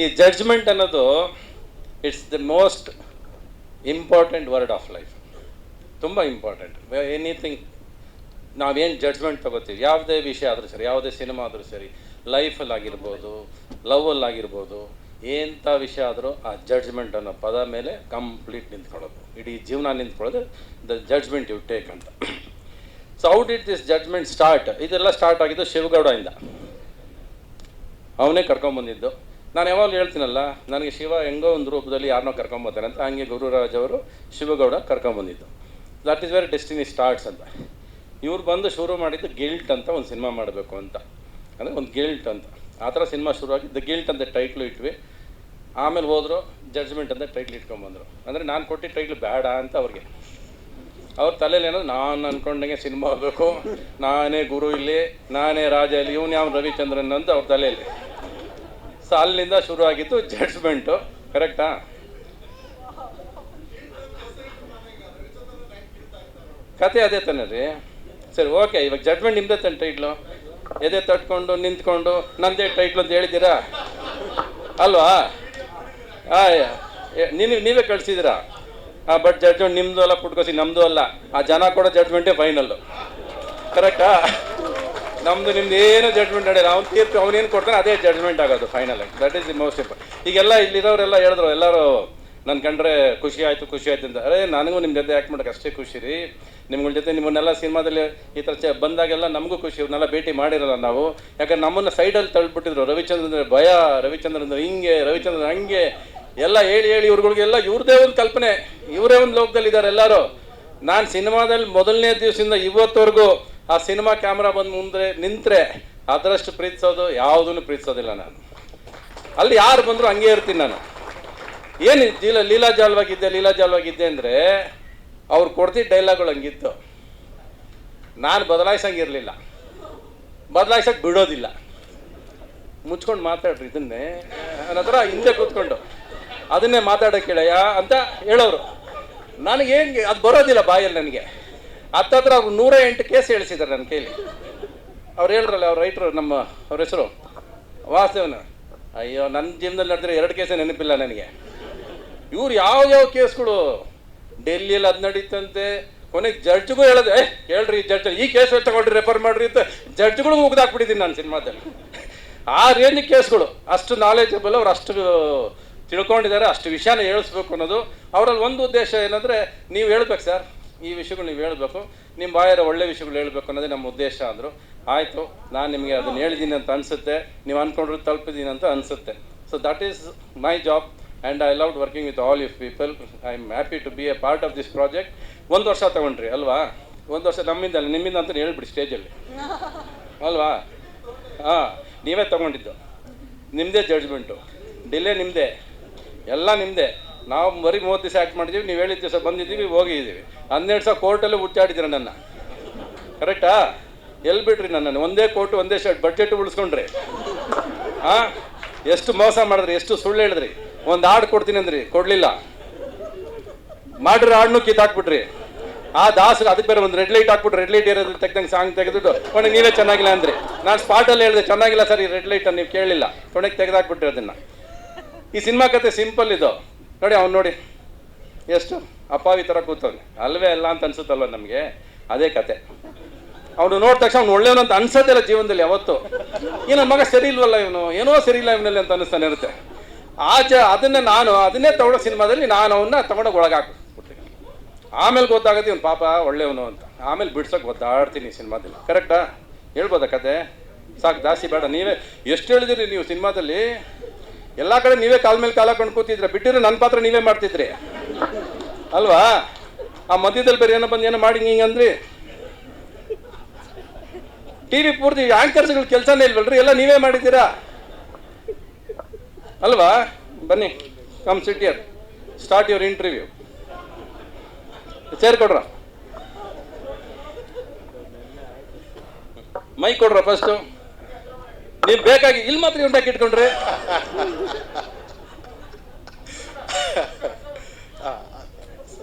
ಈ ಜಡ್ಜ್ಮೆಂಟ್ ಅನ್ನೋದು it's the most important word of life ತುಂಬ ಇಂಪಾರ್ಟೆಂಟ್ ಎನಿಥಿಂಗ್ ನಾವೇನು ಜಡ್ಜ್ಮೆಂಟ್ ತಗೋತೀವಿ, ಯಾವುದೇ ವಿಷಯ ಆದರೂ ಸರಿ, ಯಾವುದೇ ಸಿನಿಮಾ ಆದರೂ ಸರಿ ಲೈಫಲ್ಲಿ ಆಗಿರ್ಬೋದು ಲವಲ್ಲಿ ಆಗಿರ್ಬೋದು ಎಂಥ ವಿಷಯ ಆದರೂ ಆ ಜಡ್ಜ್ಮೆಂಟ್ ಅನ್ನೋ ಪದ ಮೇಲೆ ಕಂಪ್ಲೀಟ್ ನಿಂತ್ಕೊಳ್ಳೋದು. ಇಡೀ ಜೀವನ ನಿಂತ್ಕೊಳ್ಳೋದು ದ ಜಡ್ಜ್ಮೆಂಟ್ ಯು ಟೇಕ್ ಅಂತ. So out it this judgment start ಇದೆಲ್ಲ ಸ್ಟಾರ್ಟ್ ಆಗಿದ್ದು ಇಂದ ಅವನೇ ಕರ್ಕೊಂಬಂದಿದ್ದು. ನಾನು ಯಾವಾಗಲೂ ಹೇಳ್ತೀನಲ್ಲ, ನನಗೆ ಶಿವ ಹೆಂಗೋ ಒಂದು ರೂಪದಲ್ಲಿ ಯಾರನ್ನೋ ಕರ್ಕೊಂಬರ್ತಾನೆ ಅಂತ. ಹಂಗೆ ಗುರುರಾಜ್ ಅವರು Shivagowda ಕರ್ಕೊಂಬಂದಿದ್ದು that is very destiny starts ಅಂತ. ಇವ್ರು ಬಂದು ಶುರು ಮಾಡಿದ್ದು ಗಿಲ್ಟ್ ಅಂತ ಒಂದು ಸಿನಿಮಾ ಮಾಡಬೇಕು ಅಂತ. ಅಂದರೆ ಒಂದು ಗಿಲ್ಟ್ ಅಂತ. ಆ ಥರ ಸಿನಿಮಾ ಶುರುವಾಗಿ ದ ಗಿಲ್ಟ್ ಅಂತ ಟೈಟ್ಲು ಇಟ್ವಿ. ಆಮೇಲೆ ಹೋದರು ಜಡ್ಜ್ಮೆಂಟ್ ಅಂತ ಟೈಟ್ಲ್ ಇಟ್ಕೊಂಬಂದರು ಅಂದರೆ ನಾನು ಕೊಟ್ಟಿದ್ದ ಟೈಟ್ಲ್ ಬೇಡ ಅಂತ ಅವ್ರಿಗೆ. ಅವ್ರ ತಲೆಯಲ್ಲಿ ಏನೋ, ನಾನು ಅಂದ್ಕೊಂಡಂಗೆ ಸಿನಿಮಾ ಆಗಬೇಕು. ನಾನೇ ಗುರು ಇಲ್ಲಿ, ನಾನೇ ರಾಜ ಇಲ್ಲಿ, ಇವನು ಯಾವ ರವಿಚಂದ್ರನ್ ಅಂತ ಅವ್ರ ತಲೆಯಲ್ಲಿ ಸೊ ಅಲ್ಲಿಂದ ಶುರು ಆಗಿದ್ದು ಜಡ್ಜ್ಮೆಂಟು ಕರೆಕ್ಟಾ? ಕತೆ ಅದೇ ತಾನೆ ರೀ. ಸರಿ, ಓಕೆ, ಇವಾಗ ಜಡ್ಜ್ಮೆಂಟ್ ನಿಮ್ದೇ ತಾನೆ ಟೈಟ್ಲು ಎದೆ ತಟ್ಕೊಂಡು, ನಿಂತ್ಕೊಂಡು, ನಂದೇ ಟೈಟ್ಲು ಅಂತ ಹೇಳಿದ್ದೀರಾ? ಅಲ್ವಾ? ನೀನು, ನೀವೇ ಕಳಿಸಿದ್ದೀರಾ? ಹಾಂ ಬಟ್ ಜಡ್ಜ್ಮೆಂಟ್ ನಿಮ್ಮದು ಅಲ್ಲ, ಪುಟ್ಕೋಸಿ ನಮ್ಮದು ಅಲ್ಲ. ಆ ಜನ ಕೊಡೋ ಜಡ್ಜ್ಮೆಂಟೇ ಫೈನಲ್ಲು ಕರೆಕ್ಟಾ? ನಮ್ಮದು ನಿಮ್ದು ಏನು ಜಡ್ಜ್ಮೆಂಟ್ ನಡೆಯಲ್ಲ ಅವ್ನು ತೀರ್ಪು ಅವನೇನು ಕೊಡ್ತಾನೆ ಅದೇ ಜಡ್ಜ್ಮೆಂಟ್ ಆಗೋದು final that is the most important ಈಗೆಲ್ಲ ಇಲ್ಲಿರೋರೆಲ್ಲ ಹೇಳಿದ್ರು, ಎಲ್ಲರೂ ನನ್ನ ಕಂಡ್ರೆ ಖುಷಿ ಆಯಿತು, ಖುಷಿ ಆಯ್ತು ಅಂತ. ಅರೇ, ನನಗೂ ನಿಮ್ಮ ಜೊತೆ ಆ್ಯಕ್ಟ್ ಮಾಡೋಕೆ ಅಷ್ಟೇ ಖುಷಿ ರೀ. ನಿಮ್ಗಳ ಜೊತೆ ನಿಮ್ಮನ್ನೆಲ್ಲ ಸಿನಿಮಾದಲ್ಲಿ ಈ ಥರ ಚ ಬಂದಾಗೆಲ್ಲ ನಮಗೂ ಖುಷಿ, ಇವ್ರನ್ನೆಲ್ಲ ಭೇಟಿ ಮಾಡಿರಲ್ಲ ನಾವು. ಯಾಕಂದ್ರೆ ನಮ್ಮನ್ನು ಸೈಡಲ್ಲಿ ತಳ್ಳಿಬಿಟ್ಟಿದ್ರು ರವಿಚಂದ್ರ ಅಂದರೆ ಭಯ ರವಿಚಂದ್ರ ಅಂದ್ರೆ ಹಿಂಗೆ ರವಿಚಂದ್ರ ಹಂಗೆ. ಎಲ್ಲ ಹೇಳಿ ಹೇಳಿ ಇವ್ರುಗಳಿಗೆಲ್ಲ ಇವ್ರದೇ ಒಂದು ಕಲ್ಪನೆ. ಇವರೇ ಒಂದು ಲೋಕದಲ್ಲಿ ಇದ್ದಾರೆ ಎಲ್ಲರೂ. ನಾನು ಸಿನಿಮಾದಲ್ಲಿ ಮೊದಲನೇ ದಿವಸದಿಂದ ಇವತ್ತವರೆಗೂ ಆ ಸಿನಿಮಾ ಕ್ಯಾಮ್ರಾ ಬಂದು ಮುಂದೆ ನಿಂತರೆ ಅದರಷ್ಟು ಪ್ರೀತಿಸೋದು, ಯಾವುದನ್ನು ಪ್ರೀತಿಸೋದಿಲ್ಲ ನಾನು. ಅಲ್ಲಿ ಯಾರು ಬಂದರೂ ಹಂಗೆ ಇರ್ತೀನಿ ನಾನು. ಏನು ಲೀಲಾ ಲೀಲಾಜಾಲವಾಗಿದ್ದೆ ಲೀಲಾಜಾಲವಾಗಿದ್ದೆ ಅಂದರೆ ಅವ್ರು ಕೊಡ್ತಿದ್ದ ಡೈಲಾಗ್ಗಳು ಹಂಗಿತ್ತು. ನಾನು ಬದಲಾಯಿಸಂಗಿರಲಿಲ್ಲ ಬದಲಾಯಿಸಕ್ಕೆ ಬಿಡೋದಿಲ್ಲ. ಮುಚ್ಕೊಂಡು ಮಾತಾಡ್ರಿ ಇದನ್ನೇ. ನನ್ನ ಹಿಂದೆ ಕೂತ್ಕೊಂಡು. ಅದನ್ನೇ ಮಾತಾಡೋಕೆ ಹೇಳಯ್ಯ ಅಂತ ಹೇಳೋರು. ಹೆಂಗೆ, ಅದು ಬರೋದಿಲ್ಲ ಬಾಯಲ್ಲಿ ನನಗೆ. ಹತ್ತತ್ರ ಅವ್ರು ನೂರ ಎಂಟು ಕೇಸ್ ಹೇಳಿಸಿದ್ದಾರೆ ನನ್ನ ಕೈಲಿ. ಅವ್ರು ಹೇಳ್ರಲ್ಲ, ಅವ್ರ ರೈಟ್ರು, ನಮ್ಮ ಅವ್ರ ಹೆಸರು? ವಾಸ್ತವನ ಅಯ್ಯೋ ನನ್ನ ಜೀವನದಲ್ಲಿ ನಡೆದ್ರೆ ಎರಡು ಕೇಸೇ ನೆನಪಿಲ್ಲ ನನಗೆ. ಇವ್ರು ಯಾವ ಯಾವ ಕೇಸ್ಗಳು ಡೆಲ್ಲಿಯಲ್ಲಿ ಅದು ನಡೀತಂತೆ. ಕೊನೆಗೆ ಜಡ್ಜ್ಗೂ ಹೇಳೋದು ಹೇಳ್ರಿ ಜಡ್ಜ್ ಈ ಕೇಸ್ ತಗೊಂಡ್ರಿ ರೆಫರ್ ಮಾಡ್ರಿ ಅಂತ ಜಡ್ಜ್ಗಳು ಮುಗ್ದಾಕ್ಬಿಟ್ಟಿದ್ದೀನಿ ನಾನು ಸಿನಿಮಾದಲ್ಲಿ. ಆ ರೇಂಜ್ ಕೇಸ್ಗಳು, ಅಷ್ಟು ನಾಲೆಜಬಲ್ ಅವ್ರು ಅಷ್ಟು ತಿಳ್ಕೊಂಡಿದ್ದಾರೆ, ಅಷ್ಟು ವಿಷಯನ ಹೇಳಿಸ್ಬೇಕು ಅನ್ನೋದು. ಅವರಲ್ಲಿ ಒಂದು ಉದ್ದೇಶ ಏನಂದರೆ, ನೀವು ಹೇಳ್ಬೇಕು ಸರ್ ಈ ವಿಷಯಗಳು ನೀವು ಹೇಳಬೇಕು. ನಿಮ್ಮ ಬಾಯರ ಒಳ್ಳೆ ವಿಷಯಗಳು ಹೇಳಬೇಕು ಅನ್ನೋದೇ ನಮ್ಮ ಉದ್ದೇಶ ಅಂದರು. ಆಯಿತು, ನಾನು ನಿಮಗೆ ಅದನ್ನು ಹೇಳಿದ್ದೀನಿ ಅಂತ ಅನಿಸುತ್ತೆ. ನೀವು ಅಂದ್ಕೊಂಡ್ರೆ ತಲುಪಿದ್ದೀನಿ ಅಂತ ಅನಿಸುತ್ತೆ. So that is my job and I love working with all ಯುವ people I am happy to be a part of this project ಒಂದು ವರ್ಷ ತಗೊಂಡ್ರಿ, ಅಲ್ವಾ? ಒಂದು ವರ್ಷ ನಮ್ಮಿಂದ ಅಲ್ಲ ನಿಮ್ಮಿಂದ ಅಂತ ಹೇಳ್ಬಿಡಿ ಸ್ಟೇಜಲ್ಲಿ ಅಲ್ವಾ? ಹಾಂ, ನೀವೇ ತಗೊಂಡಿದ್ದು. ನಿಮ್ಮದೇ ಜಡ್ಜ್ಮೆಂಟು ಡಿಲೇ ನಿಮ್ಮದೇ ಎಲ್ಲ ನಿಮ್ಮದೇ ನಾವು ಬರೀ ಮೂವತ್ತು ದಿವಸ ಆ್ಯಕ್ಟ್ ಮಾಡಿದ್ದೀವಿ ನೀವು ಹೇಳಿದ ದಿವಸ ಬಂದಿದ್ದೀವಿ, ಹೋಗಿದ್ದೀವಿ. ಹನ್ನೆರಡು ಸಾವಿರ ಕೋರ್ಟಲ್ಲಿ ಹುಚ್ಚಾಡಿದ್ದೀರ ನನ್ನ. ಕರೆಕ್ಟಾ ಎಲ್ಲಿ ಬಿಡ್ರಿ ನನ್ನನ್ನು? ಒಂದೇ ಕೋರ್ಟು, ಒಂದೇ ಶರ್ಟ್ ಬಡ್ಜೆಟ್ ಉಳಿಸ್ಕೊಂಡ್ರಿ. ಹಾಂ ಎಷ್ಟು ಮೋಸ ಮಾಡಿದ್ರಿ, ಎಷ್ಟು ಸುಳ್ಳು ಹೇಳಿದ್ರಿ? ಒಂದು ಹಾಡು ಕೊಡ್ತೀನಿ ಅಂದ್ರಿ, ಕೊಡಲಿಲ್ಲ. ಮಾಡ್ರಿ ಹಾಡನ್ನು ಕಿತ್ತಾಕ್ಬಿಟ್ರಿ ಆ ದಾಸರು ಅದಕ್ಕೆ ಬೇರೆ ಒಂದು ರೆಡ್ ಲೈಟ್ ಹಾಕ್ಬಿಟ್ಟು ರೆಡ್ ಲೈಟ್ ಇರೋದು ತೆಗ್ದಂಗೆ ಸಾಂಗ್ ತೆಗೆದ್ಬಿಟ್ಟು ಕೊನೆಗೆ ನೀವೇ ಚೆನ್ನಾಗಿಲ್ಲ ಅಂದ್ರಿ. ನಾನು ಸ್ಪಾಟಲ್ಲಿ ಹೇಳಿದೆ, ಚೆನ್ನಾಗಿಲ್ಲ ಸರ್, ಈ ರೆಡ್ ಲೈಟನ್ನು ನೀವು ಕೇಳಲಿಲ್ಲ ಕೊನೆಗೆ ತೆಗೆದಾಕ್ಬಿಟ್ರಿ ಅದನ್ನು. ಈ ಸಿನಿಮಾ ಕತೆ ಸಿಂಪಲ್ ಇದು. ನೋಡಿ, ಅವ್ನು ನೋಡಿ. ಎಷ್ಟು? ಅಪ್ಪಾವಿ ಥರ ಕೂತವ್ನೆ. ಅಲ್ವೇ ಅಲ್ಲ ಅಂತ ಅನ್ಸುತ್ತಲ್ವ ನಮಗೆ? ಅದೇ ಕತೆ. ಅವನು ನೋಡಿದ ತಕ್ಷಣ ಅವ್ನು ಒಳ್ಳೆಯವನು ಅಂತ ಅನ್ಸೋದಿಲ್ಲ ಜೀವನದಲ್ಲಿ ಯಾವತ್ತು. ಏನೋ ಮಗ ಸರಿ ಇಲ್ವಲ್ಲ ಇವನು? ಏನೋ ಸರಿ ಇಲ್ಲ ಇವನಲ್ಲಿ ಅಂತ ಅನ್ನಿಸ್ತಾನೆ ಇರುತ್ತೆ. ಆಚೆ ಅದನ್ನ ನಾನು, ಅದನ್ನೇ ತಗೊಳ್ಳೋ ಸಿನಿಮಾದಲ್ಲಿ ನಾನು ಅವನ್ನ ತಗೊಂಡೋಗಿ ಒಳಗಾಕ್ಬಿಡ್ತೀನಿ ಆಮೇಲೆ ಗೊತ್ತಾಗುತ್ತೆ ಇವನು ಪಾಪ ಒಳ್ಳೆಯವನು ಅಂತ. ಆಮೇಲೆ ಬಿಡ್ಸೋಕೆ ಗೊತ್ತಾಡ್ತೀನಿ ಸಿನಿಮಾದಲ್ಲಿ. ಕರೆಕ್ಟಾ ಹೇಳ್ಬೋದಾ ಕತೆ? ಸಾಕು, ಜಾಸ್ತಿ ಬೇಡ. ನೀವೇ, ಎಷ್ಟು ಹೇಳಿದಿರಿ ನೀವು ಸಿನಿಮಾದಲ್ಲಿ? ಎಲ್ಲ ಕಡೆ ನೀವೇ ಕಾಲ ಮೇಲೆ ಕಾಲ ಹಾಕೊಂಡು ಕೂತಿದ್ರೆ, ಬಿಟ್ಟಿದ್ರೆ ನನ್ನ ಪಾತ್ರ ನೀವೇ ಮಾಡ್ತಿದ್ರಿ. ಅಲ್ವಾ? ಆ ಮಧ್ಯದಲ್ಲಿ ಬೇರೆ ಏನೋ ಬಂದು ಏನೋ ಮಾಡಿ ಹಿಂಗಂದ್ರಿ ಟಿವಿ ಪೂರ್ತಿ ಆಂಕರ್ಸ್ಗಳ ಕೆಲಸನೇ ಇಲ್ವಲ್ರಿ? ಎಲ್ಲ ನೀವೇ ಮಾಡಿದ್ದೀರಾ? ಅಲ್ವಾ? ಬನ್ನಿ come sit here start your interview chair ಕೊಡ್ರ? ಮೈ ಕೊಡ್ರ ಫಸ್ಟು ನೀವು ಬೇಕಾಗಿ ಇಲ್ಲಿ ಮಾತ್ರ ಇವ್ನ ಇಟ್ಕೊಂಡ್ರೆ?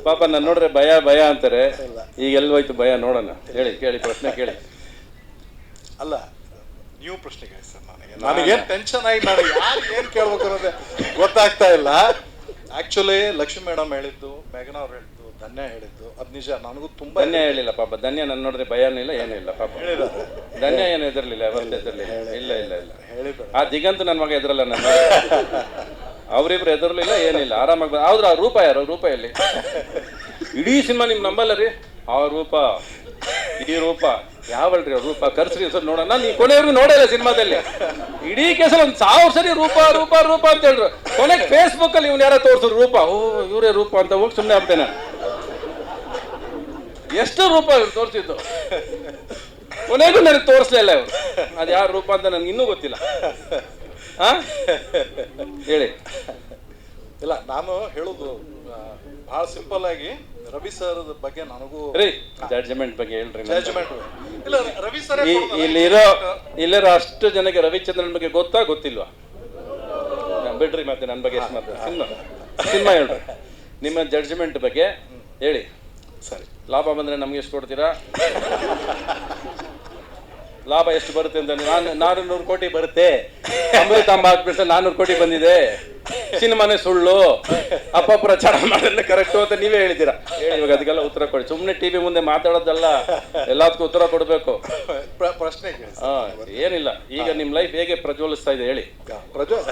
ಪಾಪ ನಾನು ನೋಡ್ರೆ ಭಯ ಭಯ ಅಂತಾರೆ. ಈಗ ಎಲ್ಲಿ ಹೋಯ್ತು ಭಯ ನೋಡೋಣ. ಹೇಳಿ ಕೇಳಿ ಪ್ರಶ್ನೆ ಕೇಳಿ. ಅಲ್ಲ ನೀವು ಪ್ರಶ್ನೆ ಕೇಳಿ ಸರ್ ನನಗೆ. ನನಗೇನ್ ಟೆನ್ಷನ್ ಆಗಿ ನಾನು ಯಾರು ಏನ್ ಕೇಳ್ಬೇಕು ಅನ್ನೋದೇ ಗೊತ್ತಾಗ್ತಾ ಇಲ್ಲ. ಆಕ್ಚುಲಿ ಲಕ್ಷ್ಮಿ ಮೇಡಮ್ ಹೇಳಿದ್ದು ಮೇಘನ ಅವ್ರು ಹೇಳಿದ್ದು. ಧನ್ಯ ಹೇಳಿದ್ದು. ಅದು ನಿಜ ನನಗೂ ತುಂಬಾ ಧನ್ಯ ಹೇಳಿಲ್ಲ ಪಾಪ. ಧನ್ಯ ನನ್ನ ನೋಡಿದ್ರೆ ಭಯನೂ ಇಲ್ಲ ಏನೂ ಇಲ್ಲ ಪಾಪ ಧನ್ಯ ಏನು ಎದುರಲಿಲ್ಲ ಯಾವತ್ತೂ ಎದುರಲಿಲ್ಲ ಇಲ್ಲ ಇಲ್ಲ ಇಲ್ಲ. ಆ ದಿಗಂತ ನನ್ನ ಮಗ ಎದುರಲ್ಲ ನನ್ನ ಅವರಿಬ್ರು ಎದುರಲಿಲ್ಲ ಏನಿಲ್ಲ. ಆರಾಮಾಗಿ ಹೌದ್ರ ಆ ರೂಪ ಯಾರು? ರೂಪ ಎಲ್ಲಿ? ಇಡೀ ಸಿನಿಮಾ ನಿಮ್ ನಂಬಲ್ಲ ರೀ? ಆ ರೂಪ. ಈ ರೂಪ. ಯಾವಲ್ರಿ ಅವ್ರ ರೂಪ? ಕರ್ಸ್ರಿ ಸರ್ ನೋಡೋಣ. ನಾನು ಈ ಕೊನೆಯವ್ರಿಗೂ ನೋಡಿಲ್ಲ ಸಿನಿಮಾದಲ್ಲಿ. ಇಡೀ ಕೇಸಲ್ಲಿ ಒಂದು ಸಾವಿರ ಸರಿ ರೂಪ ರೂಪ ರೂಪ ಅಂತ ಹೇಳ್ರು. ಕೊನೆಗೆ ಫೇಸ್ಬುಕ್ ಅಲ್ಲಿ ಇವ್ನು ಯಾರೋ ತೋರ್ಸಿದ್ರು ರೂಪ. ಓ ಇವರೇ ರೂಪ ಅಂತ ಹೋಗಿ ಸುಮ್ಮನೆ ನಾನು ಎಷ್ಟು ರೂಪ ಇವ್ರು ತೋರಿಸಿದ್ದು. ಕೊನೆಗೂ ನನಗೆ ತೋರಿಸ್ಲಿಲ್ಲ ಇವರು. ಅದು ಯಾವ ರೂಪ ಅಂತ ನನಗೆ ಇನ್ನೂ ಗೊತ್ತಿಲ್ಲ. ಹಾ ಹೇಳಿ. ಇಲ್ಲ ನಾನು ಹೇಳುದು ಬಹಳ ಸಿಂಪಲ್ ಆಗಿ ರವಿ ಸರ್ ಬಗ್ಗೆ ನನಗೂ ರೀ ಜಡ್ಜ್ಮೆಂಟ್ ಬಗ್ಗೆ ಹೇಳ್ರಿ. ಜಡ್ಜ್ಮೆಂಟ್ ಇಲ್ಲ ರವಿ ಸರ್ ಇಲ್ಲಿರೋ ಇಲ್ಲಿರೋ ಅಷ್ಟು ಜನಕ್ಕೆ ರವಿಚಂದ್ರನ್ ಬಗ್ಗೆ ಗೊತ್ತಾ ಗೊತ್ತಿಲ್ವಾ? ಬಿಡ್ರಿ ಮತ್ತೆ ನನ್ನ ಬಗ್ಗೆ ಎಷ್ಟು ಸಿನಿಮಾ ಹೇಳ್ರಿ. ನಿಮ್ಮ ಜಡ್ಜ್ಮೆಂಟ್ ಬಗ್ಗೆ ಹೇಳಿ. ಸರಿ. ಲಾಭ ಬಂದರೆ ನಮ್ಗೆ ಎಷ್ಟು ಕೊಡ್ತೀರಾ? ಲಾಭ ಎಷ್ಟು ಬರುತ್ತೆ ಅಂತ ನಾನು ನಾನು ನೂರು ಕೋಟಿ ಬರುತ್ತೆ. ಅಮೃತಾಂಬ ಹಾಕ್ಬಿಟ್ರೆ ನಾನ್ನೂರು ಕೋಟಿ ಬಂದಿದೆ. ಸಿನಿಮಾನೇ ಸುಳ್ಳು. ಅಪ್ಪ ಪ್ರಚಾರ ಮಾಡಿದ್ರೆ ಕರೆಕ್ಟ್ ಅಂತ ನೀವೇ ಹೇಳಿದ್ದೀರಾ? ಹೇಳಿ ಇವಾಗ ಅದಕ್ಕೆಲ್ಲ ಉತ್ತರ ಕೊಡಿ. ಸುಮ್ಮನೆ ಟಿ ವಿ ಮುಂದೆ ಮಾತಾಡೋದಲ್ಲ ಎಲ್ಲದಕ್ಕೂ ಉತ್ತರ ಕೊಡಬೇಕು. ಪ್ರಶ್ನೆ ಹಾ ಏನಿಲ್ಲ. ಈಗ ನಿಮ್ಮ ಲೈಫ್ ಹೇಗೆ ಪ್ರಜ್ವಲಿಸ್ತಾ ಇದೆ ಹೇಳಿ. ಪ್ರಜ್ವಲ್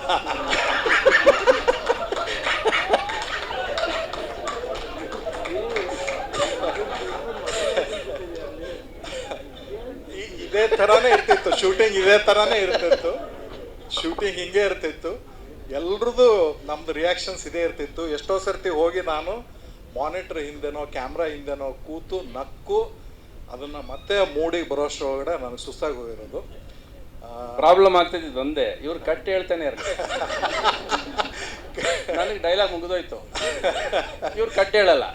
ತರಾನೇ ಇರ್ತಿತ್ತು. ಶೂಟಿಂಗ್ ಇದೇ ತರಾನೇ ಇರ್ತಿತ್ತು. ಶೂಟಿಂಗ್ ಹಿಂಗೆ ಇರ್ತಿತ್ತು. ಎಲ್ರದ್ದು ನಮ್ದು ರಿಯಾಕ್ಷನ್ಸ್ ಇದೇ ಇರ್ತಿತ್ತು. ಎಷ್ಟೋ ಸರ್ತಿ ಹೋಗಿ ನಾನು ಮಾನಿಟರ್ ಹಿಂದೆನೋ ಕ್ಯಾಮ್ರಾ ಹಿಂದೆನೋ ಕೂತು ನಕ್ಕು ಅದನ್ನ ಮತ್ತೆ ಮೂಡಿಗೆ ಬರೋಷ್ಟ್ರೊಳಗಡೆ ನನಗೆ ಸುಸ್ತಾಗಿ ಹೋಗಿರೋದು. ಪ್ರಾಬ್ಲಮ್ ಆಗ್ತಿದ್ದು ಒಂದೇ, ಇವ್ರು ಕಟ್ಟಿ ಹೇಳ್ತಾನೆ ನನಗೆ ಡೈಲಾಗ್ ಮುಗಿದೋಯ್ತು. ಇವ್ರು ಕಟ್ಟಿ ಹೇಳಲ್ಲ.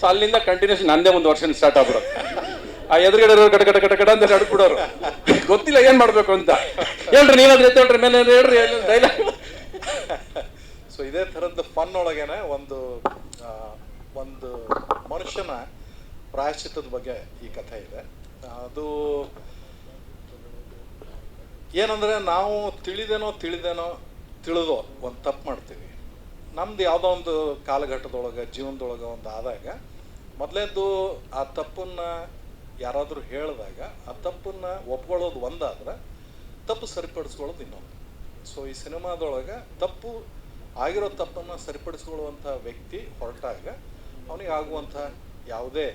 ಸೊ ಅಲ್ಲಿಂದ ಕಂಟಿನ್ಯೂಸ್ ನಂದೇ ಒಂದು ವರ್ಷ ಸ್ಟಾರ್ಟ್ ಆಗ್ಬಿಡೋದು. ಆ ಎದುರುಗಡೆ ಇರೋರು ಕಟ ಕಟ ಕಟ ಕಟ ಅಂತ ಗೊತ್ತಿಲ್ಲ ಏನ್ ಮಾಡ್ಬೇಕು ಅಂತ. ಹೇಳ್ರಿ ನೀನಾದ್ರೆ ಎತ್ತೇಳ್ರಿ ಮೇಲೆ ಹೇಳ್ರಿ ಡೈಲಾಗ್ ಸೊ ಇದೇ ಥರದ್ದು ಫನ್ ಒಳಗೇನೆ ಒಂದು ಒಂದು ಮನುಷ್ಯನ ಪ್ರಾಯಶ್ಚಿತ್ತದ ಬಗ್ಗೆ ಈ ಕಥೆ ಇದೆ. ಅದು ಏನಂದ್ರೆ ನಾವು ತಿಳಿದೇನೋ ತಿಳಿದೇನೋ ತಿಳಿದೋ ಒಂದು ತಪ್ಪು ಮಾಡ್ತೀವಿ. ನಮ್ದು ಯಾವುದೋ ಒಂದು ಕಾಲಘಟ್ಟದೊಳಗೆ, ಜೀವನದೊಳಗೆ ಒಂದು ಆದಾಗ ಮೊದಲೇದ್ದು ಆ ತಪ್ಪನ್ನ ಯಾರಾದರೂ ಹೇಳಿದಾಗ ಆ ತಪ್ಪನ್ನು ಒಪ್ಕೊಳ್ಳೋದು ಒಂದಾದ್ರೆ ತಪ್ಪು ಸರಿಪಡಿಸ್ಕೊಳ್ಳೋದು ಇನ್ನೊಂದು. ಸೊ ಈ ಸಿನಿಮಾದೊಳಗೆ ತಪ್ಪು ಆಗಿರೋ ತಪ್ಪನ್ನು ಸರಿಪಡಿಸ್ಕೊಳ್ಳುವಂಥ ವ್ಯಕ್ತಿ ಹೊರಟಾಗ ಅವನಿಗೆ ಆಗುವಂಥ ಯಾವುದೇ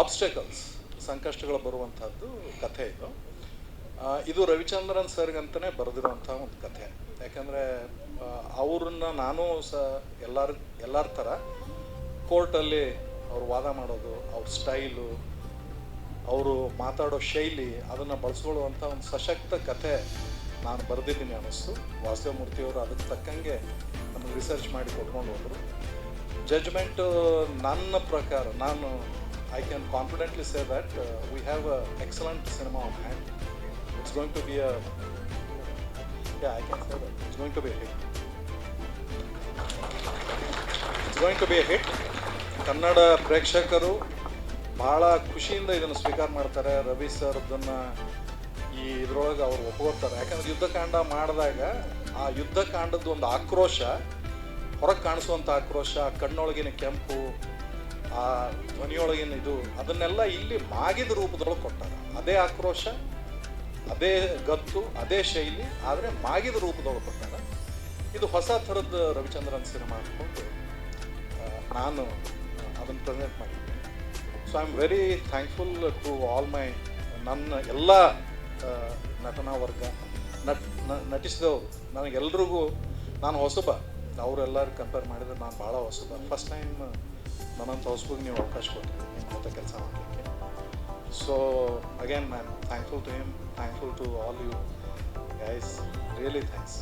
ಆಬ್ಸ್ಟಕಲ್ಸ್ ಸಂಕಷ್ಟಗಳು ಬರುವಂಥದ್ದು ಕಥೆ ಇದು. ಇದು ರವಿಚಂದ್ರನ್ ಸರ್ಗಂತಲೇ ಬರೆದಿರುವಂಥ ಒಂದು ಕಥೆ. ಯಾಕಂದರೆ ಅವ್ರನ್ನ ನಾನು ಸಹ ಎಲ್ಲರ ಎಲ್ಲರ ಥರ ಕೋರ್ಟಲ್ಲಿ ಅವ್ರು ವಾದ ಮಾಡೋದು, ಅವ್ರ ಸ್ಟೈಲು ಅವರು ಮಾತಾಡೋ ಶೈಲಿ, ಅದನ್ನು ಬಳಸ್ಕೊಳ್ಳುವಂಥ ಒಂದು ಸಶಕ್ತ ಕಥೆ ನಾನು ಬರೆದಿದ್ದೀನಿ ಅನ್ನಿಸ್ತು. ವಾಸುದೇವಮೂರ್ತಿಯವರು ಅದಕ್ಕೆ ತಕ್ಕಂಗೆ ನಮಗೆ ರಿಸರ್ಚ್ ಮಾಡಿ ಕೊಟ್ಕೊಂಡು ಹೋದರು. ಜಜ್ಮೆಂಟು ನನ್ನ ಪ್ರಕಾರ, ನಾನು I can confidently say that we have a excellent cinema on hand it's going to be a I can say that it's going to be hit it's going to be hit Kannada ಪ್ರೇಕ್ಷಕರು ಭಾಳ ಖುಷಿಯಿಂದ ಇದನ್ನು ಸ್ವೀಕಾರ ಮಾಡ್ತಾರೆ. Ravi sir ಅದನ್ನು ಈ ಇದ್ರೊಳಗೆ ಅವ್ರು ಒಪ್ಕೋತಾರೆ. ಯಾಕಂದ್ರೆ ಯುದ್ಧಕಾಂಡ ಮಾಡಿದಾಗ ಆ ಯುದ್ಧಕಾಂಡದ ಒಂದು ಆಕ್ರೋಶ, ಹೊರಗೆ ಕಾಣಿಸುವಂಥ ಆಕ್ರೋಶ, ಆ ಕಣ್ಣೊಳಗಿನ ಕೆಂಪು, ಆ ಧ್ವನಿಯೊಳಗಿನ ಇದು, ಅದನ್ನೆಲ್ಲ ಇಲ್ಲಿ ಮಾಗಿದ ರೂಪದೊಳಗೆ ಕೊಟ್ಟಾರೆ. ಅದೇ ಆಕ್ರೋಶ, ಅದೇ ಗತ್ತು, ಅದೇ ಶೈಲಿ, ಆದರೆ ಮಾಗಿದ ರೂಪದೊಳಗೆ ಕೊಟ್ಟಾರೆ. ಇದು ಹೊಸ ಥರದ ರವಿಚಂದ್ರನ್ ಸಿನಿಮಾ ಅಂದ್ಕೊಂಡು ನಾನು ಅದನ್ನು ಪ್ರೆಸೆಂಟ್ ಮಾಡಿದ್ದೀನಿ so I am very thankful to all my ನನ್ನ ಎಲ್ಲ ನಟನಾ ವರ್ಗ, ನಟ್ ನಟಿಸಿದವರು, ನನಗೆಲ್ರಿಗೂ ನಾನು ಹೊಸಬ. ಅವರೆಲ್ಲರೂ ಕಂಪೇರ್ ಮಾಡಿದ್ರೆ ನಾನು ಭಾಳ ಹೊಸಬ. ಫಸ್ಟ್ ಟೈಮ್ ನನ್ನಂಥ ಹೊಸಬಿಗೆ ನೀವು ಅವಕಾಶ ಕೊಟ್ಟಿದ್ದೀನಿ ನಿಮ್ಮ ಜೊತೆ ಕೆಲಸ ಮಾಡಲಿಕ್ಕೆ. So again ma'am thankful to him thankful to all you guys really thanks